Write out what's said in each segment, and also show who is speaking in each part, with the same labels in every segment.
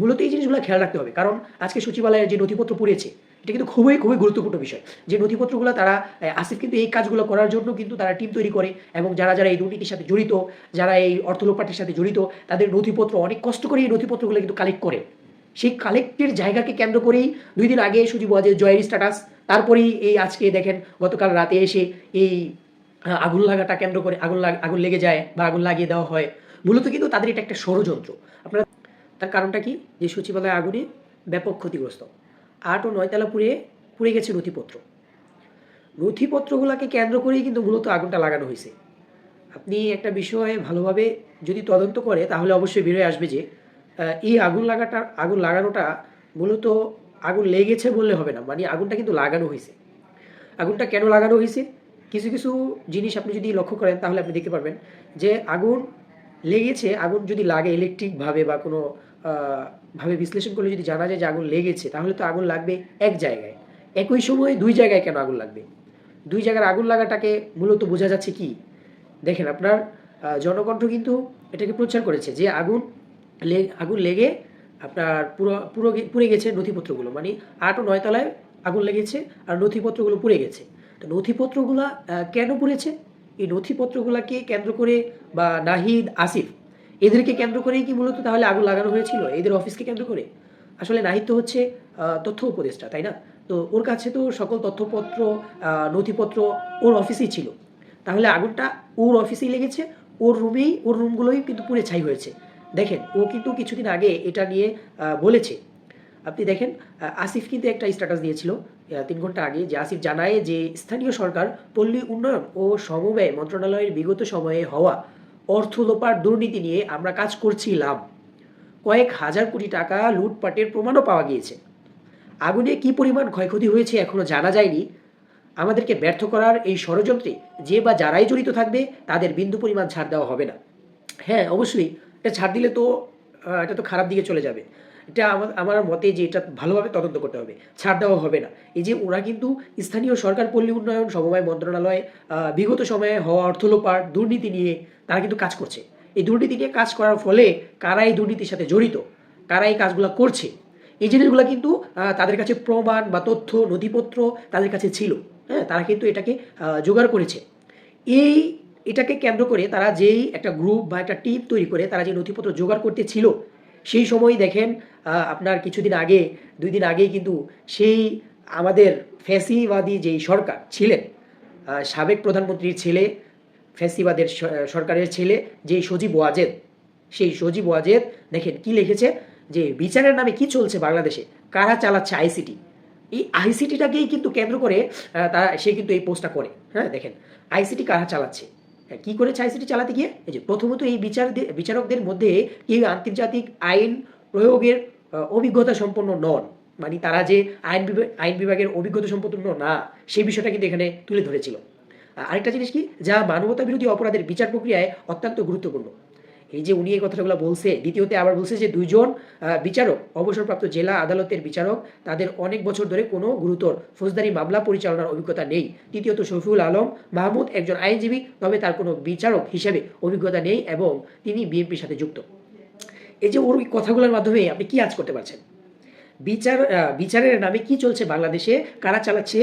Speaker 1: মূলত এই জিনিসগুলো খেয়াল রাখতে হবে। কারণ আজকে সচিবালয়ের যে নথিপত্র পড়েছে, এটা কিন্তু খুবই খুবই গুরুত্বপূর্ণ বিষয়। যে নথিপত্রগুলো তারা আসিফ কিন্তু এই কাজগুলো করার জন্য কিন্তু তারা টিম তৈরি করে এবং যারা যারা এই দুর্নীতির সাথে জড়িত, যারা এই অর্থ লোপাটের সাথে জড়িত, তাদের নথিপত্র, অনেক কষ্ট করে এই নথিপত্রগুলো কিন্তু কালেক্ট করে। সেই কালেক্টের জায়গাকে কেন্দ্র করেই দুই দিন আগে সুজিব যে জয়ের স্ট্যাটাস তারপরেই এই আজকে দেখেন গতকাল রাতে এসে এই আগুন লাগাটা কেন্দ্র করে, আগুন আগুন লেগে যায় বা আগুন লাগিয়ে দেওয়া হয়। মূলত কিন্তু তাদের এটা একটা ষড়যন্ত্র। আপনারা তার কারণটা কি? যে সচিবালয় আগুনে ব্যাপক ক্ষতিগ্রস্ত। আট ও নয়তলা পুড়ে পুড়ে গেছে নথিপত্র। নথিপত্রগুলোকে কেন্দ্র করেই কিন্তু মূলত আগুনটা লাগানো হয়েছে। আপনি একটা বিষয়ে ভালোভাবে যদি তদন্ত করে, তাহলে অবশ্যই বেরোয় আসবে যে এই আগুন লাগাটা, আগুন লাগানোটা মূলত আগুন লেগেছে বললে হবে না। মানে আগুনটা কিন্তু লাগানো হয়েছে। আগুনটা কেন লাগানো হয়েছে? কিছু কিছু জিনিস আপনি যদি লক্ষ্য করেন, তাহলে আপনি দেখতে পারবেন যে আগুন লেগেছে, আগুন যদি লাগে ইলেকট্রিকভাবে বা কোনো ভাবে বিশ্লেষণ করলে যদি জানা যায় যে আগুন লেগেছে, তাহলে তো আগুন লাগবে এক জায়গায়। একই সময়ে দুই জায়গায় কেন আগুন লাগবে? দুই জায়গার আগুন লাগাটাকে মূলত বোঝা যাচ্ছে কি? দেখেন আপনার জনকণ্ঠ কিন্তু এটাকে প্রচার করেছে যে আগুন আগুন লেগে আপনার পুরো পুরো পুড়ে গেছে নথিপত্রগুলো। মানে আট ও নয় তলায় আগুন লেগেছে আর নথিপত্রগুলো পুড়ে গেছে। তো নথিপত্রগুলো কেন পুড়েছে? এই নথিপত্রগুলোকে কেন্দ্র করে বা নাহিদ, আসিফ, এদেরকে কেন্দ্র করেই কি মূলত তাহলে আগুন লাগানো হয়েছিল? এদের অফিসকে কেন্দ্র করে? আসলে নাহিদ তো হচ্ছে তথ্য উপদেষ্টা, তাই না? তো ওর কাছে তো সকল তথ্যপত্র নথিপত্র ওর অফিসেই ছিল। তাহলে আগুনটা ওর অফিসেই লেগেছে, ওর রুমেই, ওর রুমগুলোই কিন্তু পুড়ে ছাই হয়েছে। দেখেন, ও কিন্তু কিছুদিন আগে এটা নিয়ে বলেছে। আপনি দেখেন আসিফ কিন্তু একটা স্ট্যাটাস দিয়েছিল। তিন ঘণ্টা আগে যে আসিফ জানায় যে স্থানীয় সরকার, পল্লী উন্নয়ন ও সমবায় মন্ত্রণালয়ের বিগত সময়ে হওয়া অর্থ লোপার দুর্নীতি নিয়ে আমরা কাজ করছিলাম। কয়েক হাজার কোটি টাকা লুটপাটের প্রমাণও পাওয়া গিয়েছে। আগুনে কি পরিমাণ ক্ষয়ক্ষতি হয়েছে এখনও জানা যায়নি। আমাদেরকে ব্যর্থ করার এই ষড়যন্ত্রে যে বা যারাই জড়িত থাকবে, তাদের বিন্দু পরিমাণ ছাড় দেওয়া হবে না। হ্যাঁ অবশ্যই, এটা ছাড় দিলে তো এটা তো খারাপ দিকে চলে যাবে। এটা আমার আমার মতে যে এটা ভালোভাবে তদন্ত করতে হবে, ছাড় দেওয়া হবে না। এই যে ওরা কিন্তু স্থানীয় সরকার পল্লী উন্নয়ন, সমবায় মন্ত্রণালয় বিগত সময়ে হওয়া অর্থলোপার দুর্নীতি নিয়ে তারা কিন্তু কাজ করছে। এই দুর্নীতি নিয়ে কাজ করার ফলে কারা এই দুর্নীতির সাথে জড়িত? কারা এই কাজগুলো করছে? এই জিনিসগুলো কিন্তু তাদের কাছে প্রমাণ বা তথ্য, নথিপত্র তাদের কাছে ছিল। হ্যাঁ তারা কিন্তু এটাকে জোগাড় করেছে। এই, এটাকে কেন্দ্র করে তারা যেই একটা গ্রুপ বা একটা টিম তৈরি করে তারা যে নথিপত্র জোগাড় করতে ছিল, সেই সময় দেখেন আপনার কিছুদিন আগে দুই দিন আগেই কিন্তু সেই আমাদের ফ্যাসিবাদী যেই সরকার ছিলেন সাবেক প্রধানমন্ত্রীর ছেলে ফ্যাসিবাদের সরকারের ছেলে যেই সজীব ওয়াজেদ সেই সজীব ওয়াজেদ দেখেন কি লিখেছে? যে বিচারের নামে কি চলছে বাংলাদেশে? কারা চালাচ্ছে আইসিটি? এই আইসিটিটাকেই কিন্তু কেন্দ্র করে তারা সে কিন্তু এই পোস্টটা করে। হ্যাঁ দেখেন আইসিটি কারা চালাচ্ছে? হ্যাঁ, কি করেছে আইসিটি চালাতে গিয়ে? এই যে প্রথমত এই বিচার বিচারকদের মধ্যে কেউ আন্তর্জাতিক আইন প্রয়োগের অভিজ্ঞতা সম্পন্ন নন। মানে তারা যে আইন বিভাগ আইন বিভাগের অভিজ্ঞতা সম্পন্ন না, সেই বিষয়টা কিন্তু এখানে তুলে ধরেছিল। আরেকটা জিনিস কি? যা মানবতা বিরোধী অপরাধের বিচার প্রক্রিয়ায় অত্যন্ত গুরুত্বপূর্ণ। এই যে উনি এই কথাগুলো বলছে, দ্বিতীয়তে আবার বলছে যে দুইজন বিচারক, অবসরপ্রাপ্ত জেলা আদালতের বিচারক, তাদের অনেক বছর ধরে কোনো গুরুতর ফৌজদারি মামলা পরিচালনার অভিজ্ঞতা নেই। তৃতীয়ত শফিউল আলম মাহমুদ একজন আইনজীবী, তবে তার কোনো বিচারক হিসেবে অভিজ্ঞতা নেই এবং তিনি বিএনপির সাথে যুক্ত। এই যে ওর ওই কথাগুলোর মাধ্যমে আপনি কি আজ করতে পারছেন? বিচার বিচারের নামে কি চলছে বাংলাদেশে? কারা চালাচ্ছে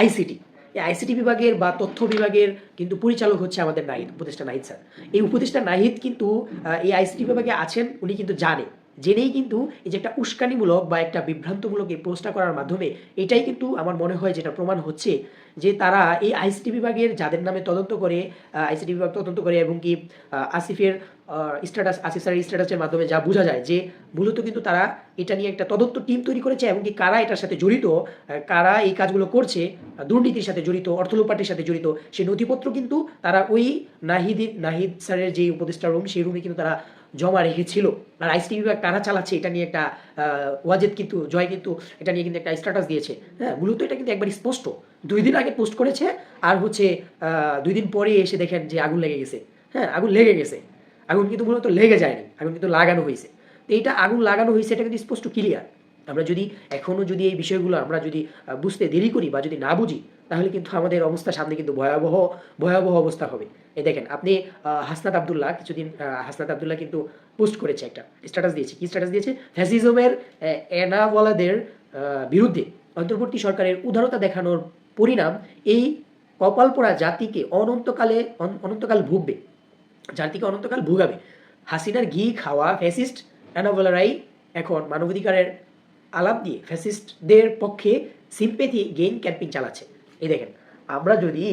Speaker 1: আইসিটি এই আইসিটি বিভাগের বা তথ্য বিভাগের কিন্তু পরিচালক হচ্ছে আমাদের নাহিদ, উপদেষ্টা নাহিদ স্যার। এই উপদেষ্টা নাহিদ কিন্তু এই আইসিটি বিভাগে আছেন, উনি কিন্তু জানে। জেনেই কিন্তু এই যে একটা উস্কানিমূলক বা একটা বিভ্রান্তমূলক এই পোস্টটা করার মাধ্যমে এটাই কিন্তু আমার মনে হয় যেটা প্রমাণ হচ্ছে যে তারা এই আইসিটি বিভাগের যাদের নামে তদন্ত করে আইসিটি বিভাগ তদন্ত করে এবং কি আসিফের স্ট্যাটাস আসিফ স্যারের স্ট্যাটাসের মাধ্যমে যা বোঝা যায় যে মূলত কিন্তু তারা এটা নিয়ে একটা তদন্ত টিম তৈরি করেছে এবং কি কারা এটার সাথে জড়িত কারা এই কাজগুলো করছে দুর্নীতির সাথে জড়িত অর্থ লোপাটের সাথে জড়িত, সেই নথিপত্র কিন্তু তারা ওই নাহিদ নাহিদ স্যারের যে উপদেষ্টা রুম সেই রুমে কিন্তু তারা জমা রেখেছিল। আর আইসিটি বিভাগ কারা চালাচ্ছে এটা নিয়ে একটা ওয়াজেদ কিন্তু, জয় কিন্তু এটা নিয়ে কিন্তু একটা স্ট্যাটাস দিয়েছে। হ্যাঁ মূলত এটা কিন্তু একবার স্পষ্ট। দুই দিন আগে পোস্ট করেছে, আর হচ্ছে দুই দিন পরে এসে দেখেন যে আগুন লেগে গেছে। হ্যাঁ আগুন লেগে গেছে। আগুন কিন্তু মূলত লেগে যায়নি, আগুন কিন্তু লাগানো হয়েছে। তো এইটা আগুন লাগানো হয়েছে, এটা কিন্তু স্পষ্ট ক্লিয়ার আমরা যদি এখনও যদি এই বিষয়গুলো আমরা যদি বুঝতে দেরি করি বা যদি না বুঝি, তাহলে কিন্তু আমাদের অবস্থা সামনে কিন্তু ভয়াবহ ভয়াবহ অবস্থা হবে। এই দেখেন, আপনি হাসনাত আবদুল্লাহ কিছুদিন হাসনাত আবদুল্লাহ কিন্তু পোস্ট করেছে একটা স্ট্যাটাস দিয়েছে। কি স্ট্যাটাস দিয়েছে? ফ্যাসিজমের এনাওয়ালাদের বিরুদ্ধে অন্তর্বর্তী সরকারের উদারতা দেখানোর পরিণাম এই কপালপোড়া জাতিকে অনন্তকালে অনন্তকাল ভুগবে। জাতিকে অনন্তকাল ভুগাবে। হাসিনার ঘি খাওয়া ফ্যাসিস্ট অ্যানাভোলারাই এখন মানবাধিকারের আলাপ দিয়ে ফ্যাসিস্টদের পক্ষে সিম্পেথি গেইন ক্যাম্পিং চালাচ্ছে। এই দেখেন, আমরা যদি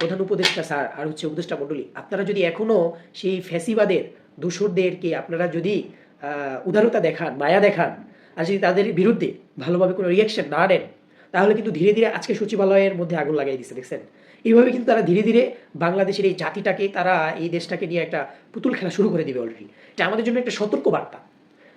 Speaker 1: প্রধান উপদেষ্টা স্যার আর হচ্ছে উপদেষ্টা মণ্ডলী, আপনারা যদি এখনও সেই ফ্যাসিবাদের দোসরদেরকে আপনারা যদি উদারতা দেখান, মায়া দেখান, আর যদি তাদের বিরুদ্ধে ভালোভাবে কোনো রিয়াকশন না নেন, তাহলে কিন্তু ধীরে ধীরে আজকে সচিবালয়ের মধ্যে আগুন লাগাই দিচ্ছে, দেখছেন? এইভাবে কিন্তু তারা ধীরে ধীরে বাংলাদেশের এই জাতিটাকে, তারা এই দেশটাকে নিয়ে একটা পুতুল খেলা শুরু করে দিবে অলরেডি এটা আমাদের জন্য একটা সতর্ক বার্তা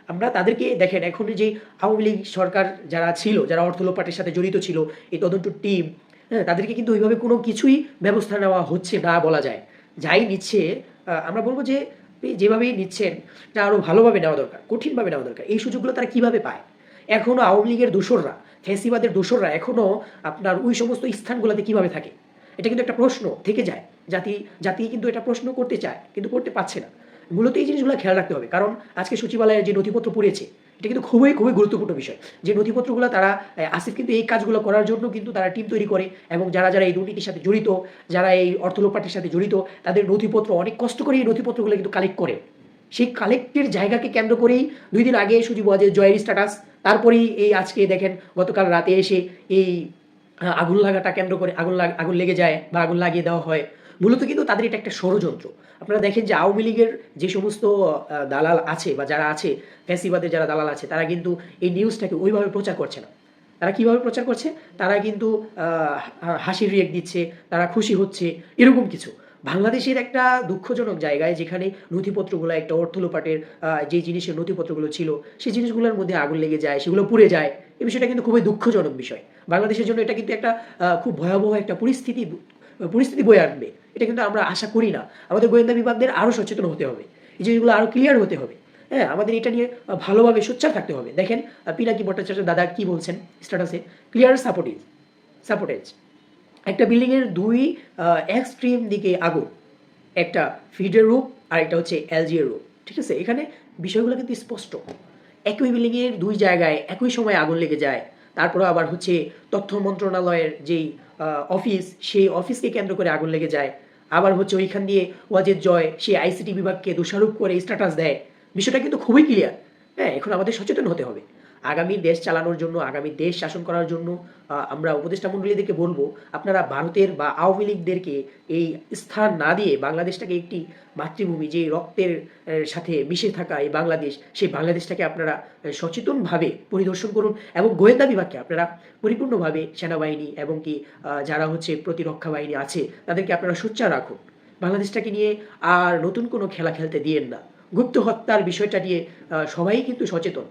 Speaker 1: আমরা তাদেরকে, দেখেন, এখন যে আওয়ামী লীগ সরকার যারা ছিল, যারা অর্থ লোপাটের সাথে জড়িত ছিল, এই তদন্ত টিম হ্যাঁ তাদেরকে কিন্তু ওইভাবে কোনো কিছুই ব্যবস্থা নেওয়া হচ্ছে না বলা যায়। যাই নিচ্ছে আমরা বলব যে যেভাবেই নিচ্ছেন তা আরও ভালোভাবে নেওয়া দরকার, কঠিনভাবে নেওয়া দরকার। এই সুযোগগুলো তারা কীভাবে পায়? এখনও আওয়ামী লীগের দোসররা, ফ্যাসিবাদের দোসররা এখনও আপনার ওই সমস্ত স্থানগুলোতে কীভাবে থাকে? এটা কিন্তু একটা প্রশ্ন থেকে যায়। জাতি জাতি কিন্তু এটা প্রশ্ন করতে চায়, কিন্তু করতে পারছে না। মূলত এই জিনিসগুলো খেয়াল রাখতে হবে। কারণ আজকে সচিবালয়ের যে নথিপত্র পড়েছে, এটা কিন্তু খুবই খুবই গুরুত্বপূর্ণ বিষয়। যে নথিপত্রগুলো তারা আসিফ কিন্তু এই কাজগুলো করার জন্য কিন্তু তারা টিম তৈরি করে এবং যারা যারা এই দুর্নীতির সাথে জড়িত, যারা এই অর্থ লোপাটের সাথে জড়িত, তাদের নথিপত্র, অনেক কষ্ট করে এই নথিপত্রগুলো কিন্তু কালেক্ট করে। সেই কালেক্টের জায়গাকে কেন্দ্র করেই দুই দিন আগে সুজিব জয়ের স্ট্যাটাস তারপরেই এই আজকে দেখেন গতকাল রাতে এসে এই আগুন লাগাটা কেন্দ্র করে আগুন লাগ আগুন লেগে যায় বা আগুন লাগিয়ে দেওয়া হয়, মূলত কিন্তু তাদের এটা একটা ষড়যন্ত্র। আপনারা দেখেন যে আওয়ামী লীগের যে সমস্ত দালাল আছে বা যারা আছে, ফ্যাসিবাদের যারা দালাল আছে, তারা কিন্তু এই নিউজটাকে ওইভাবে প্রচার করছে না। তারা কীভাবে প্রচার করছে? তারা কিন্তু হাসির রিয়েক দিচ্ছে, তারা খুশি হচ্ছে, এরকম কিছু। বাংলাদেশের একটা দুঃখজনক জায়গায় যেখানে নথিপত্রগুলো, একটা অর্থ লোপাটের যে জিনিসের নথিপত্রগুলো ছিল সেই জিনিসগুলোর মধ্যে আগুন লেগে যায়, সেগুলো পুড়ে যায় এই বিষয়টা কিন্তু খুবই দুঃখজনক বিষয়। বাংলাদেশের জন্য এটা কিন্তু একটা খুব ভয়াবহ একটা পরিস্থিতি পরিস্থিতি বয়ে আনবে। এটা কিন্তু আমরা আশা করি না। আমাদের গোয়েন্দা বিভাগদের আরও সচেতন হতে হবে। এই জিনিসগুলো আরও ক্লিয়ার হতে হবে। হ্যাঁ আমাদের এটা নিয়ে ভালোভাবে সোচ্চার থাকতে হবে। দেখেন পিনাকি ভট্টাচার্য দাদা কি বলছেন? স্ট্যাটাসে ক্লিয়ার সাপোর্টিভ, সাপোর্টেজ। একটা বিল্ডিংয়ের দুই এক্সট্রিম দিকে আগুন। একটা ফিডের রূপ আর একটা হচ্ছে এলজিএর রূপ ঠিক আছে? এখানে বিষয়গুলো কিন্তু স্পষ্ট। একই বিল্ডিংয়ের দুই জায়গায় একই সময় আগুন লেগে যায়। তারপরে আবার হচ্ছে তথ্য মন্ত্রণালয়ের যেই অফিস সেই অফিসকে কেন্দ্র করে আগুন লেগে যায়। আবার হচ্ছে ওইখান দিয়ে ওয়াজেদ জয়, সেই আইসিটি বিভাগকে দোষারোপ করে স্ট্যাটাস দেয়। বিষয়টা কিন্তু খুবই ক্লিয়ার হ্যাঁ এখন আমাদের সচেতন হতে হবে। আগামী দেশ চালানোর জন্য, আগামী দেশ শাসন করার জন্য আমরা উপদেষ্টা মণ্ডলীদেরকে বলব, আপনারা ভারতের বা আওয়ামী লীগদেরকে এই স্থান না দিয়ে বাংলাদেশটাকে একটি মাতৃভূমি, যে রক্তের সাথে মিশে থাকা এই বাংলাদেশ, সেই বাংলাদেশটাকে আপনারা সচেতনভাবে পরিদর্শন করুন এবং গোয়েন্দা বিভাগকে আপনারা পরিপূর্ণভাবে সেনাবাহিনী এবং কি যারা হচ্ছে প্রতিরক্ষা বাহিনী আছে, তাদেরকে আপনারা সোচ্চার রাখুন। বাংলাদেশটাকে নিয়ে আর নতুন কোনো খেলা খেলতে দিয়েন না। গুপ্ত হত্যার বিষয়টা নিয়ে সবাই কিন্তু সচেতন।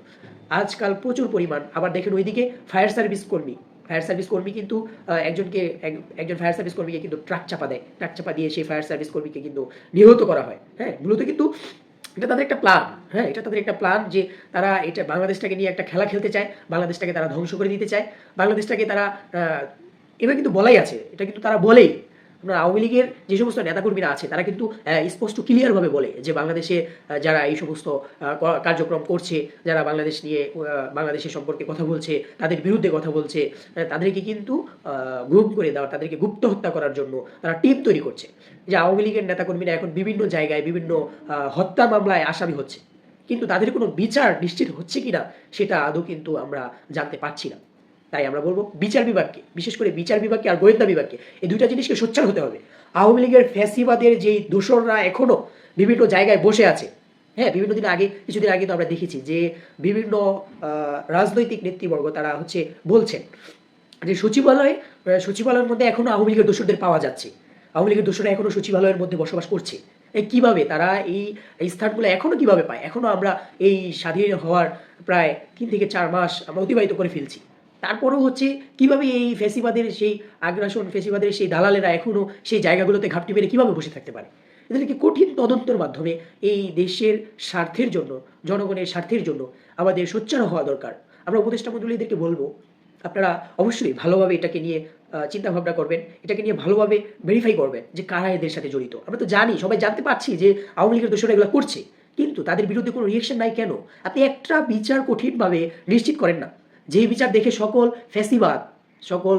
Speaker 1: আজকাল প্রচুর পরিমাণ। আবার দেখেন ওইদিকে ফায়ার সার্ভিস কর্মী। ফায়ার সার্ভিস কর্মী কিন্তু একজনকে, এক- একজন ফায়ার সার্ভিস কর্মীকে কিন্তু ট্রাক চাপা দেয়। ট্রাক চাপা দিয়ে সেই ফায়ার সার্ভিস কর্মীকে কিন্তু নিহত করা হয়। হ্যাঁ মূলত কিন্তু এটা তাদের একটা প্ল্যান হ্যাঁ এটা তাদের একটা প্ল্যান যে তারা এটা বাংলাদেশটাকে নিয়ে একটা খেলা খেলতে চায়, বাংলাদেশটাকে তারা ধ্বংস করে দিতে চায়। বাংলাদেশটাকে তারা এবার কিন্তু বলাই আছে। এটা কিন্তু তারা বলেই। আওয়ামী লীগের যে সমস্ত নেতাকর্মীরা আছে, তারা কিন্তু স্পষ্ট ক্লিয়ারভাবে বলে যে বাংলাদেশে যারা এই সমস্ত কার্যক্রম করছে, যারা বাংলাদেশ নিয়ে বাংলাদেশের সম্পর্কে কথা বলছে, তাদের বিরুদ্ধে কথা বলছে তাদেরকে কিন্তু গ্রুপ করে দেওয়া, তাদেরকে গুপ্ত হত্যা করার জন্য তারা টিম তৈরি করছে। যে আওয়ামী লীগের নেতাকর্মীরা এখন বিভিন্ন জায়গায় বিভিন্ন হত্যা মামলায় আসামি হচ্ছে। কিন্তু তাদের কোনো বিচার নিশ্চিত হচ্ছে কিনা, সেটা আদৌ কিন্তু আমরা জানতে পারছি না। তাই আমরা বলব বিচার বিভাগকে, বিশেষ করে বিচার বিভাগকে আর গোয়েন্দা বিভাগকে, এই দুইটা জিনিসকে সোচ্চার হতে হবে। আওয়ামী লীগের ফ্যাসিবাদের যেই দোসররা এখনও বিভিন্ন জায়গায় বসে আছে হ্যাঁ বিভিন্ন দিন আগে, কিছুদিন আগে তো আমরা দেখেছি যে বিভিন্ন রাজনৈতিক নেতৃবর্গ তারা হচ্ছে বলছেন যে সচিবালয় সচিবালয়ের মধ্যে এখনও আওয়ামী লীগের দোসরদের পাওয়া যাচ্ছে। আওয়ামী লীগের দোসররা এখনও সচিবালয়ের মধ্যে বসবাস করছে। এই কীভাবে তারা এই স্থানগুলো এখনও কীভাবে পায়? এখনও আমরা এই স্বাধীন হওয়ার প্রায় তিন থেকে চার মাস আমরা অতিবাহিত করে ফেলছি। তারপরেও হচ্ছে কীভাবে এই ফেসিবাদের সেই আগ্রাসন, ফেসিবাদের সেই দালালেরা এখনও সেই জায়গাগুলোতে ঘাপটি মেরে কীভাবে বসে থাকতে পারে? এদেরকে কঠিন তদন্তের মাধ্যমে এই দেশের স্বার্থের জন্য, জনগণের স্বার্থের জন্য আমাদের সোচ্চার হওয়া দরকার? আমরা উপদেষ্টা মন্ডলীদেরকে বলব, আপনারা অবশ্যই ভালোভাবে এটাকে নিয়ে চিন্তা ভাবনা করবেন, এটাকে নিয়ে ভালোভাবে ভেরিফাই করবেন যে কারা এদের সাথে জড়িত। আমরা তো জানি, সবাই জানতে পারছি যে আওয়ামী লীগের দোষরা এগুলো করছে, কিন্তু তাদের বিরুদ্ধে কোনো রিয়েকশন নাই কেন? আপনি একটা বিচার কঠিনভাবে নিশ্চিত করেন না। যে বিচার দেখে সকল ফ্যাসিবাদ সকল